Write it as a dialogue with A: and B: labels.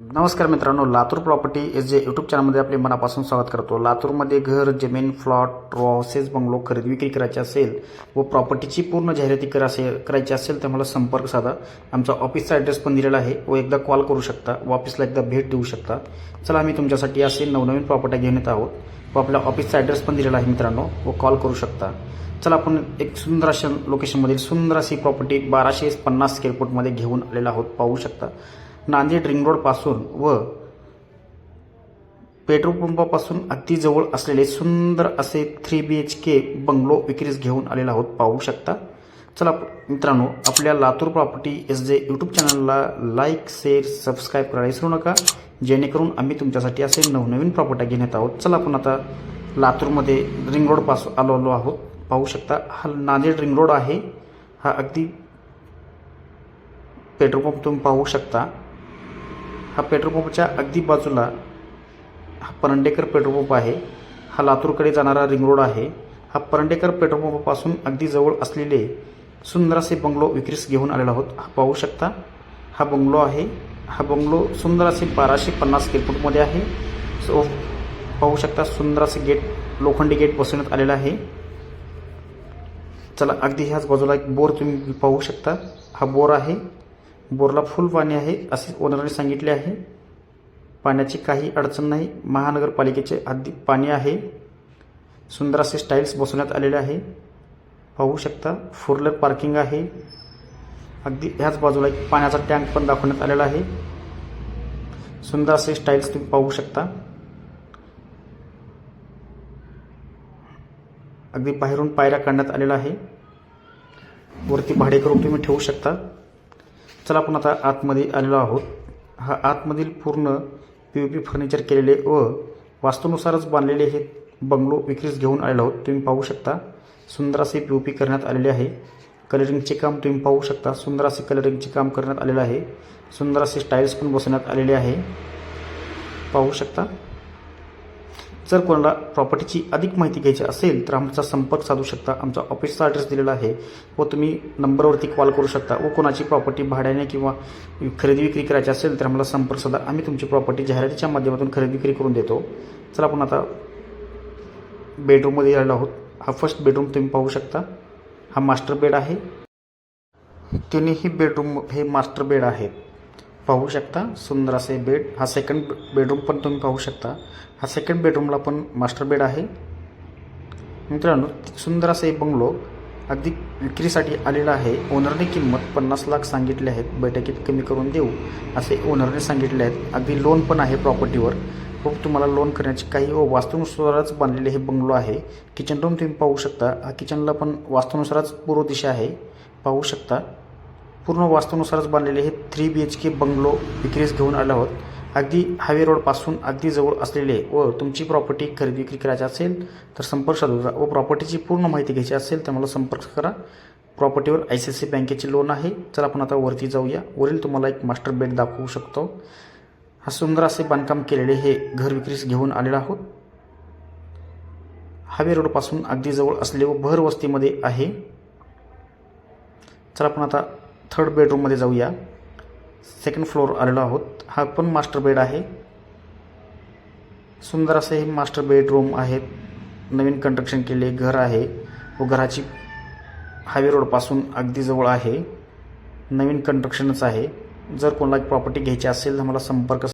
A: नमस्कार मित्रांनो Latur property S J YouTube चॅनलमध्ये आपले मनापासून स्वागत करतो. लातूरमध्ये घर जमीन फ्लॉट रो बंगलो खरेदी विक्री करायची असेल व प्रॉपर्टीची पूर्ण जाहिराती करा असेल करायची असेल तर मला संपर्क साधा. आमचा ऑफिसचा ॲड्रेस पण दिलेला आहे व एकदा कॉल करू शकता व ऑफिसला एकदा भेट देऊ शकता. चला आम्ही तुमच्यासाठी असे नवनवीन प्रॉपर्ट्या घेऊन येत आहोत व आपल्या ऑफिसचा ॲड्रेस पण दिलेला आहे मित्रांनो व कॉल करू शकता. चला आपण एक सुंदर अशा लोकेशनमधील सुंदर अशी प्रॉपर्टी बाराशे पन्नास स्क्वेअर फूटमध्ये घेऊन आलेला आहोत. पाहू शकता. नांदेड रिंग रोडपासून व पेट्रोल पंपापासून अगदी जवळ असलेले सुंदर असे three B H K bungalow विक्रीस घेऊन आलेला आहोत. पाहू शकता. चला मित्रांनो आपल्या Latur property S J YouTube चॅनलला लाईक शेअर सबस्क्राईब करायला विसरू नका. जेणेकरून आम्ही तुमच्यासाठी असे नवनवीन प्रॉपर्ट्या घेण्यात आहोत. चला आपण आता लातूरमध्ये रिंग रोडपासून आलो आलो आहोत. पाहू शकता हा नांदेड रिंग रोड आहे. हा अगदी पेट्रोल पंप तुम्ही पाहू शकता. हा पेट्रोल पंपच्या अगदी बाजूला हा परंडेकर पेट्रोल पंप आहे. हा लातूरकडे जाणारा रिंग रोड आहे. हा परंडेकर पेट्रोल पंपापासून अगदी जवळ असलेले सुंदर असे बंगलो विक्रीस घेऊन आलेलो आहोत. हा पाहू शकता. हा बंगलो आहे. हा बंगलो सुंदर असे बाराशे पन्नास स्क्वेअर फूटमध्ये आहे. सो पाहू शकता सुंदर असे गेट लोखंडी गेट बसवण्यात आलेलं आहे. चला अगदी ह्याच बाजूला एक बोर तुम्ही पाहू शकता. हा बोर आहे. बोरला फुल पाणी आहे असे ओनरने सांगितले आहे. पाण्याची काही अडचण नाही. महानगरपालिकेचे हद्दी पाणी आहे. सुंदर असे स्टाईल्स बसवण्यात आलेले आहे. पाहू शकता फोर व्हीलर पार्किंग आहे. अगदी ह्याच बाजूला एक पाण्याचा टँक पण दाखवण्यात आलेला आहे. सुंदर असे स्टाईल्स तुम्ही पाहू शकता. अगदी बाहेरून पायऱ्या काढण्यात आलेला आहे. वरती भाडे करून तुम्ही ठेवू शकता. चला आपण आता आतमध्ये आलेलो आहोत. हा आतमधील पूर्ण पी यू पी फर्निचर केलेले व वास्तूनुसारच बांधलेले हे बंगलो विक्रीस घेऊन आलेलो आहोत. तुम्ही पाहू शकता सुंदर असे पी यू पी करण्यात आलेले आहे. कलरिंगचे काम तुम्ही पाहू शकता सुंदर असे कलरिंगचे काम करण्यात आलेलं आहे. सुंदर असे स्टाईल्स पण बसवण्यात आलेले आहे. पाहू शकता. जर कोणाला प्रॉपर्टीची अधिक माहिती घ्यायची असेल तर आमचा संपर्क साधू शकता. आमचा ऑफिसचा ॲड्रेस दिलेला आहे. व तुम्ही नंबरवरती कॉल करू शकता. व कोणाची प्रॉपर्टी भाड्याने किंवा खरेदी विक्री करायची असेल तर आम्हाला संपर्क साधा. आम्ही तुमची प्रॉपर्टी जाहिरातीच्या माध्यमातून खरेदी विक्री करून देतो. चला आपण आता बेडरूममध्ये आलेलो आहोत. हा फर्स्ट बेडरूम तुम्ही पाहू शकता. हा मास्टर बेड आहे. तिन्ही बेडरूम हे मास्टर बेड आहेत. पाहू शकता. सुंदर असे बेड हा सेकंड बेडरूम पण तुम्ही पाहू शकता. हा सेकंड बेडरूमला पण मास्टर बेड आहे. मित्रांनो सुंदर असे बंगलो अगदी विक्रीसाठी आलेला आहे. ओनरने किंमत पन्नास लाख सांगितले आहेत. बैठकीत कमी करून देऊ असे ओनरने सांगितले आहेत. अगदी लोन पण आहे प्रॉपर्टीवर खूप तुम्हाला लोन करण्याची काही व वास्तूनुसारच बांधलेले हे बंगलो आहे. किचन रूम तुम्ही पाहू शकता. हा किचनला पण वास्तूनुसारच पूर्व दिशा आहे. पाहू शकता. पूर्ण वास्तूनुसारच बांधलेले हे three B H K bungalow विक्रीस घेऊन आले आहोत. अगदी हायवे रोडपासून अगदी जवळ असलेले व तुमची प्रॉपर्टी खरेदी विक्री करायची असेल तर संपर्क साधू व प्रॉपर्टीची पूर्ण माहिती घ्यायची असेल तर मला संपर्क करा. प्रॉपर्टीवर आय सी आय सी बँकेचे लोन आहे. चला आपण आता वरती जाऊया. वरील तुम्हाला एक मास्टर बेड दाखवू शकतो. हा सुंदर असे बांधकाम केलेले हे घर विक्रीस घेऊन आलेलो आहोत. हायवे रोडपासून अगदी जवळ असले व भर वस्तीमध्ये आहे. चला आपण आता थर्ड बेडरूममध्ये जाऊया. सेकंड फ्लोअर आलेलो आहोत. हा पण मास्टर बेड आहे. सुंदर असे हे मास्टर बेडरूम आहेत नवीन कंस्ट्रक्शन केले. घर आहे. व घराची हायवे रोडपासून अगदी जवळ आहे. नवीन कंस्ट्रक्शनच आहे. जर कोणाला प्रॉपर्टी घ्यायची असेल तर मला संपर्क